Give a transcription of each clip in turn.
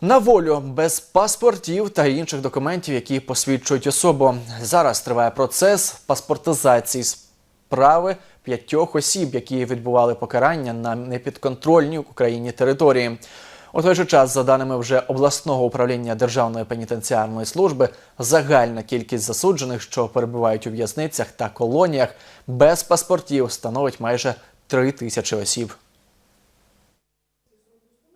На волю без паспортів та інших документів, які посвідчують особу. Зараз триває процес паспортизації справи п'ятьох осіб, які відбували покарання на непідконтрольній Україні території. У той же час, за даними вже обласного управління Державної пенітенціарної служби, загальна кількість засуджених, що перебувають у в'язницях та колоніях, без паспортів становить майже три тисячі осіб.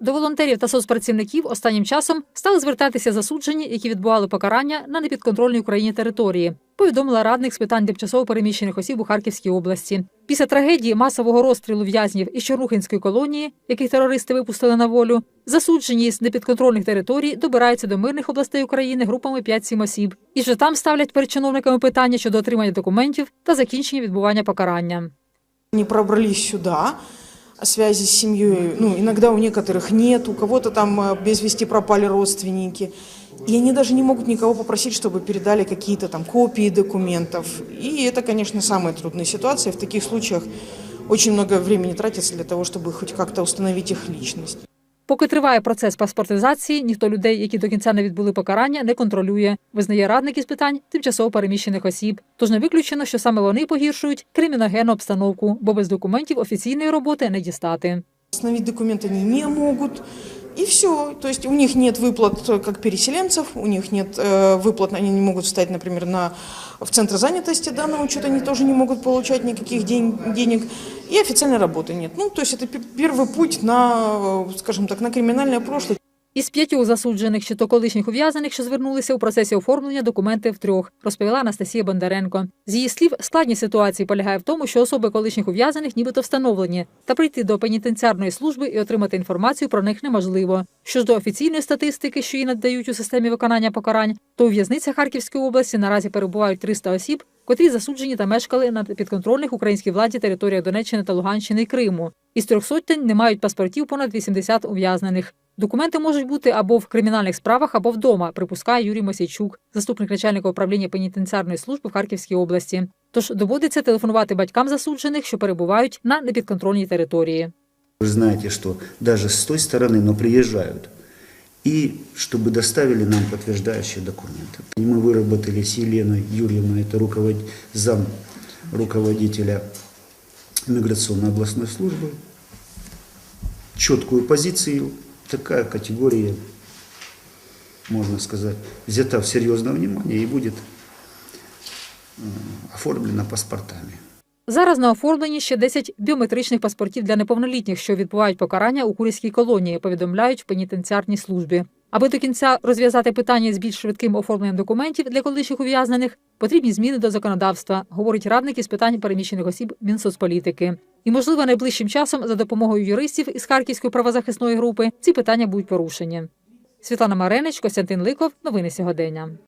До волонтерів та соцпрацівників останнім часом стали звертатися засуджені, які відбували покарання на непідконтрольній Україні території. Повідомила радник з питань тимчасово переміщених осіб у Харківській області. Після трагедії масового розстрілу в'язнів із Чорнухинської колонії, яких терористи випустили на волю, засуджені з непідконтрольних територій добираються до мирних областей України групами 5-7 осіб. І вже там ставлять перед чиновниками питання щодо отримання документів та закінчення відбування покарання. Они пробрались сюда, о связи с семьей, ну, иногда у некоторых нет, у кого-то там э, без вести пропали родственники. И они даже не могут никого попросить, чтобы передали какие-то там копии документов. И это, конечно, самая трудная ситуация. В таких случаях очень много времени тратится для того, чтобы хоть как-то установить их личность. Поки триває процес паспортизації, ніхто людей, які до кінця не відбули покарання, не контролює, визнає радник із питань тимчасово переміщених осіб. Тож не виключено, що саме вони погіршують криміногенну обстановку, бо без документів офіційної роботи не дістати. Установить документы они не могут. И все. То есть у них нет выплат э, как переселенцев, у них нет э, выплат, они не могут встать, например, на, в центр занятости, да, на учет они тоже не могут получать никаких день, денег. И официальной работы нет. Ну, то есть это пе- первый путь на, э, скажем так, на криминальное прошлое. із п'ятьох засуджених чи то колишніх ув'язаних, що звернулися у процесі оформлення документів трьох, розповіла Анастасія Бондаренко. З її слів, складність ситуації полягає в тому, що особи колишніх ув'язаних нібито встановлені, та прийти до пенітенціарної служби і отримати інформацію про них неможливо. Що ж до офіційної статистики, що її надають у системі виконання покарань, то у в'язницях Харківської області наразі перебувають 300 осіб, котрі засуджені та мешкали на підконтрольних українській владі територіях Донеччини та Луганщини і Криму. Із трьох сотень не мають паспортів понад 80 ув'язнених. Документи можуть бути або в кримінальних справах, або вдома, припускає Юрій Мосійчук, заступник начальника управління пенітенціарної служби в Харківській області. Тож доводиться телефонувати батькам засуджених, що перебувають на непідконтрольній території. Вы знаете, что даже с той стороны, но приезжают. И чтобы доставили нам подтверждающие документы. И мы выработали с Еленой Юрьевной, это руковод... зам руководителя миграционной областной службы, четкую позицию. Такая категория, можно сказать, взята в серьезное внимание и будет э, оформлена паспортами. Зараз на оформленні ще 10 біометричних паспортів для неповнолітніх, що відбувають покарання у Курській колонії, повідомляють в пенітенціарній службі. Аби до кінця розв'язати питання з більш швидким оформленням документів для колишніх ув'язнених, потрібні зміни до законодавства, говорить радник із питань переміщених осіб Мінсоцполітики. І, можливо, найближчим часом за допомогою юристів із Харківської правозахисної групи ці питання будуть порушені. Світлана Маренич, Костянтин Ликов. Новини сьогодення.